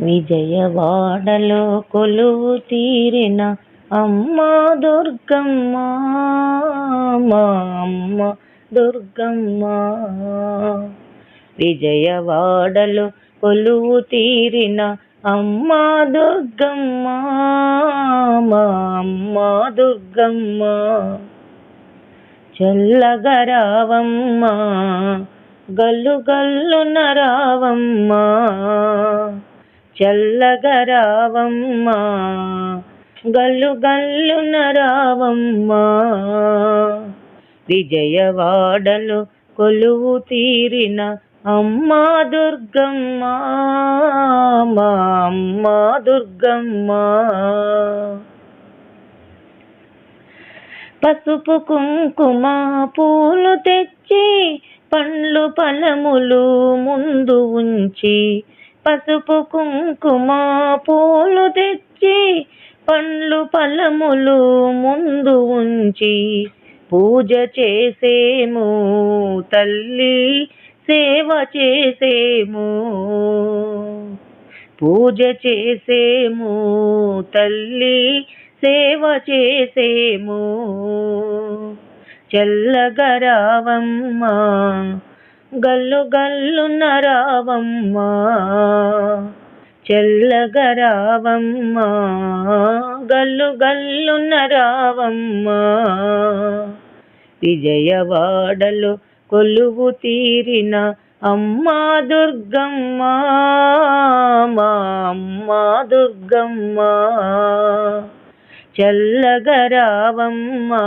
విజయవాడలో కొలువు తీరిన అమ్మా దుర్గమ్మ మా అమ్మ దుర్గమ్మ. విజయవాడలో కొలువు తీరిన అమ్మా దుర్గమ్మ మా అమ్మ దుర్గమ్మ. చల్లగరావమ్మ గల్లు గల్లున రావమ్మా. చల్లగరావమ్మా గల్లు గల్లున రావమ్మా. విజయవాడలు కొలువు తీరిన అమ్మా దుర్గమ్మ మా అమ్మ దుర్గమ్మ. పసుపు కుంకుమ పూలు తెచ్చి పండ్లు పలములు ముందు ఉంచి పసుపు కుంకుమ పూలు తెచ్చి పండ్లు ఫలములు ముందు ఉంచి పూజ చేసేము తల్లి సేవ చేసేము. పూజ చేసేము తల్లి సేవ చేసేము. చెల్లగరావమ్మా గల్లు గల్లున రావమ్మ చల్లగరావమ్మ గల్లు గల్లున రావమ్మ. విజయవాడలు కొలువు తీరిన అమ్మా దుర్గమ్మ మా అమ్మ దుర్గమ్మ. చల్లగరావమ్మా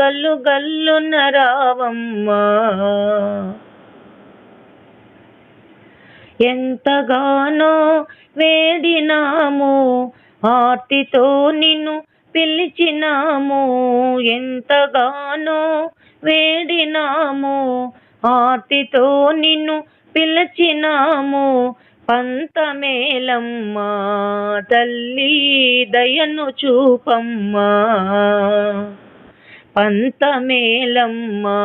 గల్లు గల్లున రావమ్మా. ఎంతగానో వేడినాము ఆర్తితో నిన్ను పిలిచినాము ఎంతగానో వేడినాము ఆర్తితో నిన్ను పిలిచినాము పంతమేలమ్మా తల్లి దయను చూపమ్మా. పంతమేలమ్మా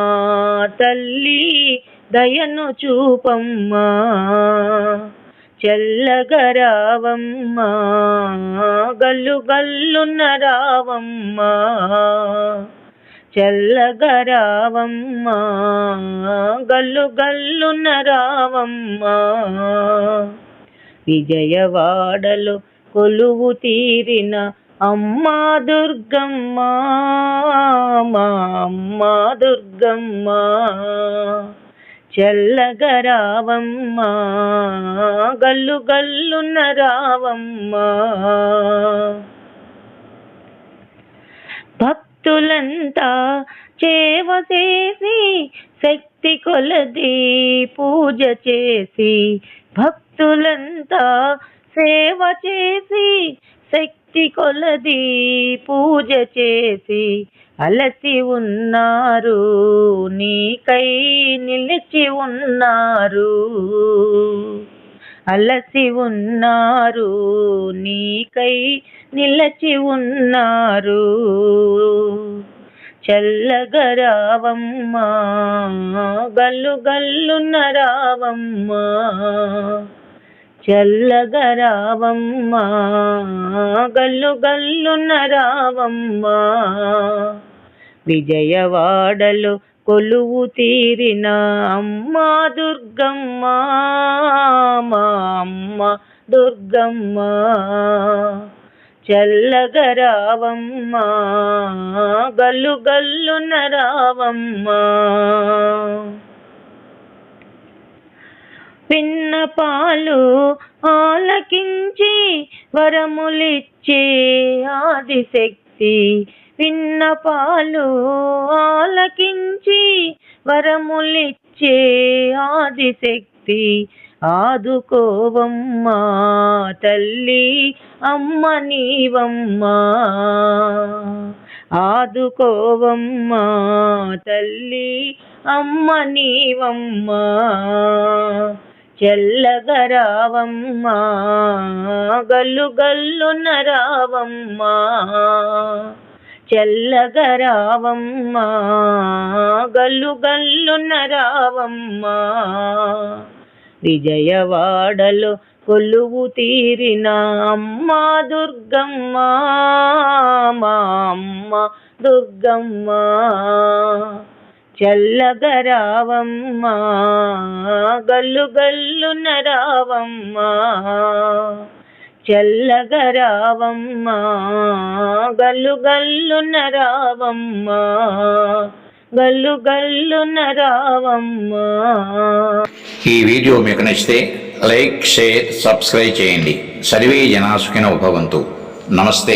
తల్లి దయను చూపమ్మా. చల్లగరావమ్మా గల్లు గల్లున్న రావమ్మా. చల్లగరావమ్మా గల్లు గల్లున రావమ్మా. విజయవాడలో కొలువు తీరిన అమ్మా దుర్గమ్మ మా అమ్మ దుర్గమ్మ. చల్లగరావమ్మ గల్లు గల్లున రావమ్మా భక్తులంతా చేవ చేసి శక్తి కొలది పూజ చేసి భక్తులంతా సేవ చేసి శక్తి కొలది పూజ చేసి అలసి ఉన్నారు నీకై నిలిచి ఉన్నారు. అలసి ఉన్నారు నీకై నిలచి ఉన్నారు. చల్లగరావమ్మా గల్లు గల్లున్న రావమ్మా చల్లగరావమ్మా గల్లు గల్లున్న రావమ్మా విజయవాడలో కొలువు తీరిన అమ్మా దుర్గమ్మ మా అమ్మ దుర్గమ్మ. చల్లగరావమ్మ గల్లు గల్లున రావమ్మ విన్నపాలు ఆలకించి వరములిచ్చే ఆదిశక్తి విన్నపాలు ఆలకించి వరములిచ్చే ఆదిశక్తి ఆదుకోవమ్మా తల్లి అమ్మ నీవమ్మా. ఆదుకోవమ్మా తల్లి అమ్మ నీవమ్మా. చెల్లగరావమ్మా గల్లు గల్లున రావమ్మా. చల్లగరావమ్మా గల్లు గల్లున్న రావమ్మా. విజయవాడలో కొలువు తీరిన అమ్మ దుర్గమ్మ మా అమ్మ దుర్గమ్మ. చల్లగరావమ్మ గల్లు గల్లున రావమ్మ. చల్లగరావమ్మ గల్లు గల్లున రావమ్మ గల్లు గల్లున రావమ్మ. ఈ వీడియో మీకు నచ్చితే లైక్ షేర్ సబ్స్క్రైబ్ చేయండి. సర్వే జనాసుకిన ఉపవంతు నమస్తే.